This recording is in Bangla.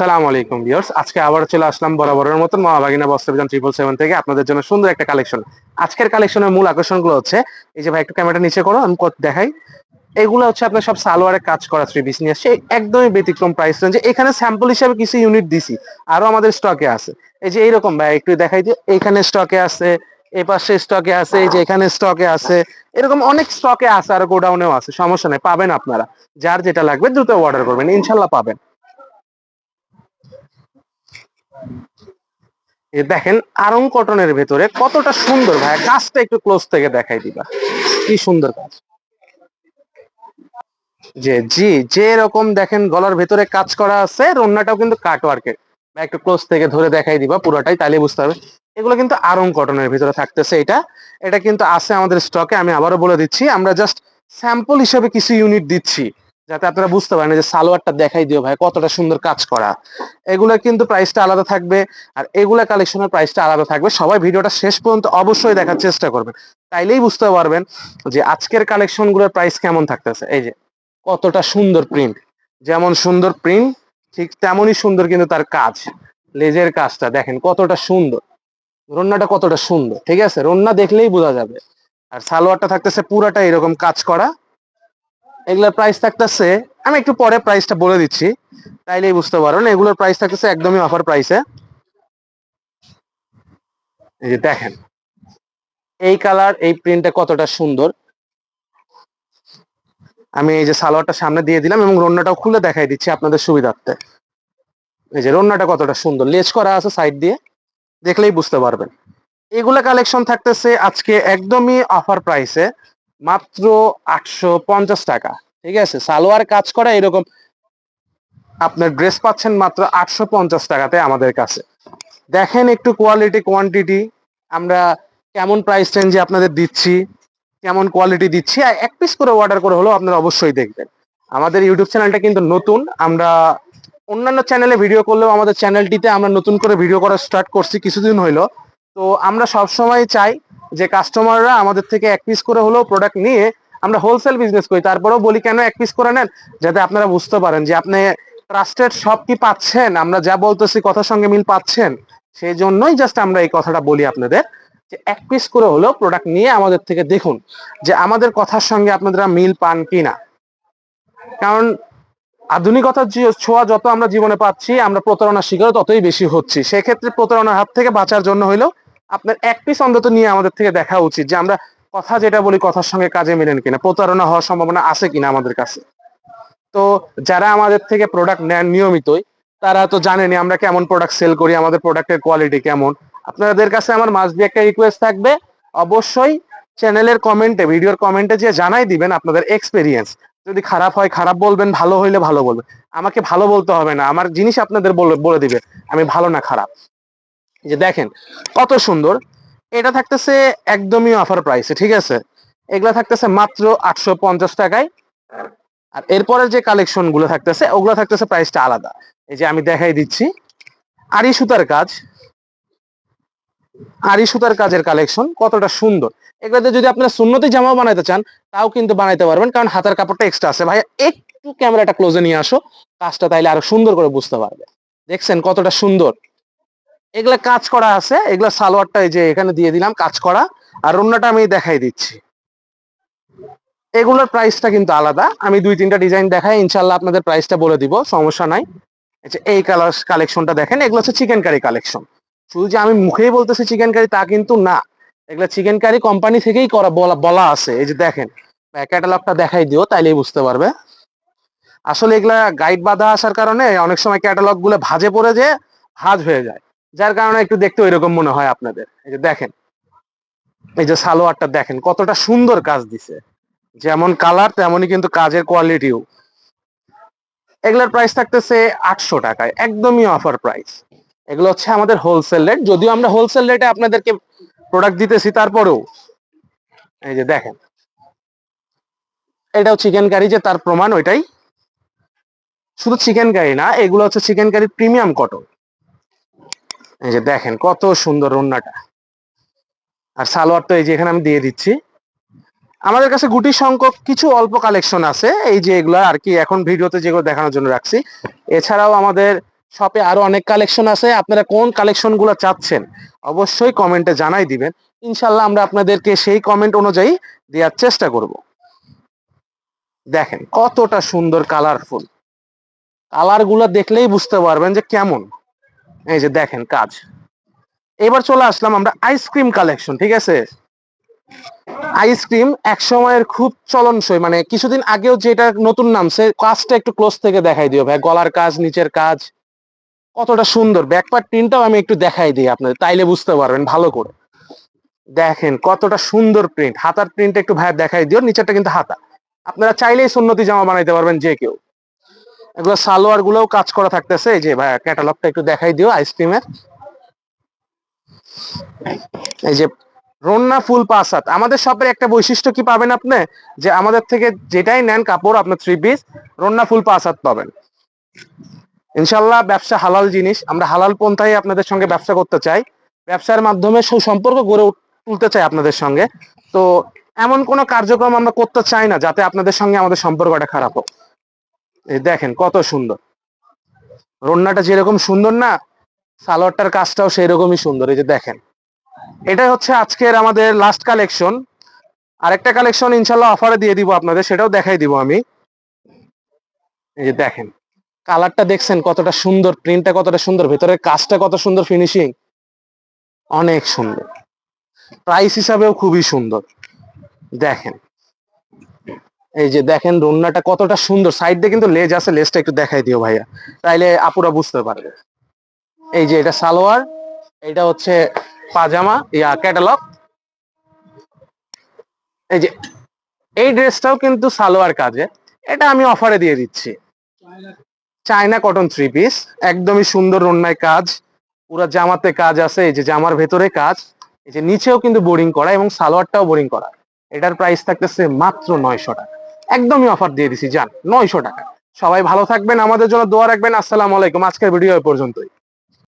আসসালামু আলাইকুম ভিউয়ার্স। আজকে আবার চলে আসলাম বরাবরের মতন মহাবাগিনা বস্ত্রবিধান ট্রিপল সেভেন থেকে আপনাদের জন্য সুন্দর একটা কালেকশন আজকের কালেকশনের মূল আকর্ষণগুলো হচ্ছে, এই যে ভাই একটু ক্যামেরাটা নিচে করো, আমি দেখাই। এগুলো হচ্ছে আপনার সব সালোয়ারে কাজ করা থ্রি পিস নিয়ে আসছে। একদমই ব্যতিক্রম প্রাইস রেঞ্জে এখানে স্যাম্পল হিসেবে কিছু ইউনিট দিছি। আরও আমাদের স্টকে আছে। এই যে এইরকম ভাই, একটু দেখাই যে এইখানে স্টকে আছে এই পাশে স্টকে আছে, এই যে এখানে স্টকে আছে। এরকম অনেক স্টকে আছে আর গোডাউনেও আছে, সমস্যা নেই, পাবেন আপনারা। যার যেটা লাগবে দ্রুত অর্ডার করবেন, ইনশাল্লাহ পাবেন। দেখেন আরং কটনের ভেতরে কতটা সুন্দর ভাই, কাজটা একটু ক্লোজ থেকে দেখাই দিবা। কি সুন্দর কাজ। যে, জি, যে রকম দেখেন গলার ভেতরে কাজ করা আছে রন্নাটাও কিন্তু কাট ওয়ার্কের একটু ক্লোজ থেকে ধরে দেখাই দিবা পুরোটাই তাহলে বুঝতে হবে। এগুলো কিন্তু আরং কটনের ভিতরে থাকতেছে এটা। এটা কিন্তু আছে আমাদের স্টকে আমি আবারও বলে দিচ্ছি, আমরা জাস্ট স্যাম্পল হিসেবে কিছু ইউনিট দিচ্ছি। যাতে আপনারা বুঝতে পারেন যে সালোয়ারটা দেখাই দিও ভাই, কতটা সুন্দর কাজ করা। এগুলা কিন্তু প্রাইসটা আলাদা থাকবে আর এগুলা কালেকশনের প্রাইসটা আলাদা থাকবে। সবাই ভিডিওটা শেষ পর্যন্ত অবশ্যই দেখার চেষ্টা করবেন। তাইলেই বুঝতে পারবেন যে আজকের কালেকশনগুলোর প্রাইস কেমন থাকতেছে। এই যে, কতটা সুন্দর প্রিন্ট যেমন সুন্দর প্রিন্ট ঠিক তেমনই সুন্দর কিন্তু তার কাজ। লেজের কাজটা দেখেন কতটা সুন্দর। রন্নাটা কতটা সুন্দর, ঠিক আছে? রন্না দেখলেই বোঝা যাবে। আর সালোয়ারটা থাকতেছে পুরাটা এরকম কাজ করা। এগুলোর প্রাইস থাকতেছে, আমি একটু পরে প্রাইসটা বলে দিচ্ছি, তাইলেই বুঝতে পারবেন, এগুলোর প্রাইস থাকতেছে একদমই অফার প্রাইসে এই যে দেখেন, এই কালার এই প্রিন্টটা কতটা সুন্দর। আমি এই যে সালোয়ারটা সামনে দিয়ে দিলাম এবং রন্নাটাও খুলে দেখাই দিচ্ছি আপনাদের সুবিধার্থে। এই যে রন্নাটা কতটা সুন্দর লেজ করা আছে সাইড দিয়ে, দেখলেই বুঝতে পারবেন। এগুলা কালেকশন থাকতেছে আজকে একদমই অফার প্রাইসে মাত্র আটশো পঞ্চাশ টাকা। ঠিক আছে? সালোয়ার কাজ করা এরকম। আপনার ড্রেস পাচ্ছেন মাত্র আটশো পঞ্চাশ টাকাতে আমাদের কাছে। দেখেন একটু কোয়ালিটি কোয়ান্টিটি আমরা কেমন প্রাইস রেঞ্জে আপনাদের দিচ্ছি, কেমন কোয়ালিটি দিচ্ছি। আর এক পিস করে অর্ডার করে হলেও আপনারা অবশ্যই দেখবেন। আমাদের ইউটিউব চ্যানেলটা কিন্তু নতুন। আমরা অন্যান্য চ্যানেলে ভিডিও করলেও আমাদের চ্যানেলটিতে আমরা নতুন করে ভিডিও করা স্টার্ট করছি, কিছুদিন হইল। তো আমরা সবসময় চাই যে কাস্টমাররা আমাদের থেকে এক পিস করে হলেও প্রোডাক্ট নিয়ে আমরা হোলসেল বিজনেস করি, তারপরেও বলি কেন এক পিস করে নেন? যাতে আপনারা বুঝতে পারেন যে আপনি ট্রাস্টেড সব কি পাচ্ছেন, আমরা যা বলতেছি কথার সঙ্গে মিল পাচ্ছেন, সেই জন্যই জাস্ট আমরা এই কথাটা বলি আপনাদের যে এক পিস করে হলেও প্রোডাক্ট নিয়ে আমাদের থেকে দেখুন যে আমাদের কথার সঙ্গে আপনারা মিল পান কিনা। কারণ আধুনিকতার ছোঁয়া যত আমরা জীবনে পাচ্ছি, আমরা প্রতারণার শিকার ততই বেশি হচ্ছি। সেক্ষেত্রে প্রতারণার হাত থেকে বাঁচার জন্য হইলেও আপনার এক পিস অন্তত নিয়ে আমাদের থেকে দেখা উচিত যে আমরা কথা যেটা বলি কথার সঙ্গে কাজে মিলেন কিনা, প্রতারণা হওয়ার সম্ভাবনা আছে কিনা আমাদের কাছে। তো যারা আমাদের থেকে প্রোডাক্ট নেন নিয়মিতই, তারা তো জানেনি আমরা কেমন প্রোডাক্ট সেল করি, আমাদের প্রোডাক্টের কোয়ালিটি কেমন। আপনাদের কাছে আমার মাস দিয়ে একটা রিকোয়েস্ট থাকবে, অবশ্যই চ্যানেলের কমেন্টে ভিডিওর কমেন্টে যে জানাই দিবেন আপনাদের এক্সপেরিয়েন্স যদি খারাপ হয়, খারাপ বলবেন, ভালো হইলে ভালো বলবেন। আমাকে ভালো বলতে হবে না, আমার জিনিস আপনাদের বলে দিবে, আমি ভালো না খারাপ। যে দেখেন, কত সুন্দর। এটা থাকতেছে একদমই অফার প্রাইসে ঠিক আছে? এগুলা থাকতেছে মাত্র আটশো পঞ্চাশ টাকায়। আর এরপরের যে কালেকশনগুলো থাকতেছে, ওগুলো থাকতেছে প্রাইসটা আলাদা। এই যে আমি দেখাই দিচ্ছি। আরি সুতার কাজ। আরি সুতার কাজের কালেকশন কতটা সুন্দর। এগুলোতে যদি আপনারা সুন্নতি জামা বানাইতে চান, তাও কিন্তু বানাইতে পারবেন, কারণ হাতের কাপড়টা এক্সট্রা আছে। ভাই একটু ক্যামেরাটা ক্লোজে নিয়ে আসো, কাজটা তাইলে আরও সুন্দর করে বুঝতে পারবে। দেখছেন কতটা সুন্দর? এগুলা কাজ করা আছে, এগুলা সালোয়ারটা এই যে এখানে দিয়ে দিলাম, কাজ করা। আর অন্যটা আমি দেখাই দিচ্ছি। এগুলোর প্রাইসটা কিন্তু আলাদা। আমি দুই তিনটা ডিজাইন দেখাই ইনশাল্লাহ আপনাদের প্রাইসটা বলে দিব, সমস্যা নাই। এই এই কালার কালেকশনটা দেখেন, এগুলো হচ্ছে চিকেন কারি কালেকশন শুধু যে আমি মুখেই বলতেছি চিকেন কারি তা কিন্তু না। এগুলো চিকেন কারি কোম্পানি থেকেই করা, বলা বলা আছে। এই যে দেখেন ক্যাটালগটা দেখাই দিও, তাইলেই বুঝতে পারবে। আসলে এগুলা গাইড বাধা আসার কারণে অনেক সময় ক্যাটালগগুলো ভাজে পড়ে যে ভাজ হয়ে যায়। যার কারণে একটু দেখতে ওইরকম মনে হয় আপনাদের। এই যে দেখেন, এই যে সালোয়ারটা দেখেন, কতটা সুন্দর কাজ দিছে। যেমন কালার, তেমনই কিন্তু কাজের কোয়ালিটিও এগুলোর প্রাইস থাকতেছে আটশো টাকায়, একদমই অফার প্রাইস এগুলো হচ্ছে আমাদের হোলসেল রেট যদিও আমরা হোলসেল রেটে আপনাদেরকে প্রোডাক্ট দিতেছি, তারপরেও। এই যে দেখেন, এটাও চিকেন কারি যে তার প্রমাণ ওইটাই। শুধু চিকেন কারি না, এগুলো হচ্ছে চিকেন কারি প্রিমিয়াম কটন এই যে দেখেন কত সুন্দর রান্নাটা আর সালোয়ার তো এই যে এখানে আমি দিয়ে দিচ্ছি। আমাদের কাছে গুটি সংখ্যক কিছু অল্প কালেকশন আছে। এই যে এগুলো আর কি এখন ভিডিওতে যেগুলো দেখানোর জন্য রাখছি। এছাড়াও আমাদের শপে আরও অনেক কালেকশন আছে। আপনারা কোন কালেকশনগুলো চাচ্ছেন অবশ্যই কমেন্টে জানাই দিবেন। ইনশাল্লাহ আমরা আপনাদেরকে সেই কমেন্ট অনুযায়ী দেওয়ার চেষ্টা করব। দেখেন কতটা সুন্দর কালারফুল কালারগুলো দেখলেই বুঝতে পারবেন যে কেমন। এই যে দেখেন কাজ। এবার চলে আসলাম আমরা আইসক্রিম কালেকশন ঠিক আছে? আইসক্রিম এক সময়ের খুব চলনসই মানে কিছুদিন আগেও যেটা নতুন নামছে, কাজটা একটু ক্লোজ থেকে দেখাই দিও ভাই। গলার কাজ, নিচের কাজ, কতটা সুন্দর। ব্যাকপার্ট প্রিন্টটাও আমি একটু দেখাই দিই আপনাদের, তাইলে বুঝতে পারবেন ভালো করে। দেখেন কতটা সুন্দর প্রিন্ট হাতার প্রিন্ট একটু ভাই দেখাই দিও, নিচেরটা কিন্তু হাতা। আপনারা চাইলেই সুন্নতি জামা বানাইতে পারবেন যে কেউ। এগুলো সালোয়ার গুলোও কাজ করা থাকতেছে। এই যে ভাই ক্যাটালগটা একটু দেখাই দিও আইসক্রিমের এই যে রন্না ফুল পাসাত আমাদের শপের একটা বৈশিষ্ট্য কি পাবেন আপনি? যে আমাদের থেকে যেটাই নেন কাপড়, আপনার থ্রি পিস রন্না ফুল পাসাত পাবেন। ইনশাল্লাহ ব্যবসা হালাল জিনিস। আমরা হালাল পন্থায় আপনাদের সঙ্গে ব্যবসা করতে চাই। ব্যবসার মাধ্যমে সুসম্পর্ক গড়ে তুলতে চাই আপনাদের সঙ্গে। তো এমন কোনো কার্যক্রম আমরা করতে চাই না, যাতে আপনাদের সঙ্গে আমাদের সম্পর্কটা খারাপ হোক। দেখেন কত সুন্দর। রন্নাটা যেরকম সুন্দর না, সালোয়ারটার কাজটাও সেই রকমই সুন্দর, এই যে দেখেন। এটাই হচ্ছে আজকের আমাদের লাস্ট কালেকশন আরেকটা কালেকশন ইনশাল্লাহ অফারে দিয়ে দিব আপনাদের, সেটাও দেখাই দিব আমি। এই যে দেখেন কালারটা দেখছেন কতটা সুন্দর প্রিন্টটা কতটা সুন্দর, ভেতরের কাজটা কত সুন্দর ফিনিশিং অনেক সুন্দর। প্রাইস হিসাবেও খুবই সুন্দর। দেখেন এই যে দেখেন রন্নাটা কতটা সুন্দর। সাইড দিয়ে কিন্তু লেজ আছে, লেজটা একটু দেখাই দিও ভাইয়া। তাইলে আপুরা বুঝতে পারবে। এই যে এটা সালোয়ার, এটা হচ্ছে পাজামা, ইয়া ক্যাটালগ এই যে, এই ড্রেসটাও কিন্তু সালোয়ার কাজে। এটা আমি অফারে দিয়ে দিচ্ছি। চায়না কটন থ্রি পিস একদমই সুন্দর রন্যায় কাজ। পুরো জামাতে কাজ আছে, এই যে জামার ভেতরে কাজ। এই যে নিচেও কিন্তু বোরিং করা এবং সালোয়ারটাও বোরিং করা। এটার প্রাইস থাকতেছে মাত্র নয়শো টাকা। একদমই অফার দিয়ে দিছি, যান, নয়শো টাকা। সবাই ভালো থাকবেন, আমাদের জন্য দোয়া রাখবেন, আসসালামু আলাইকুম, আজকের ভিডিও পর্যন্তই।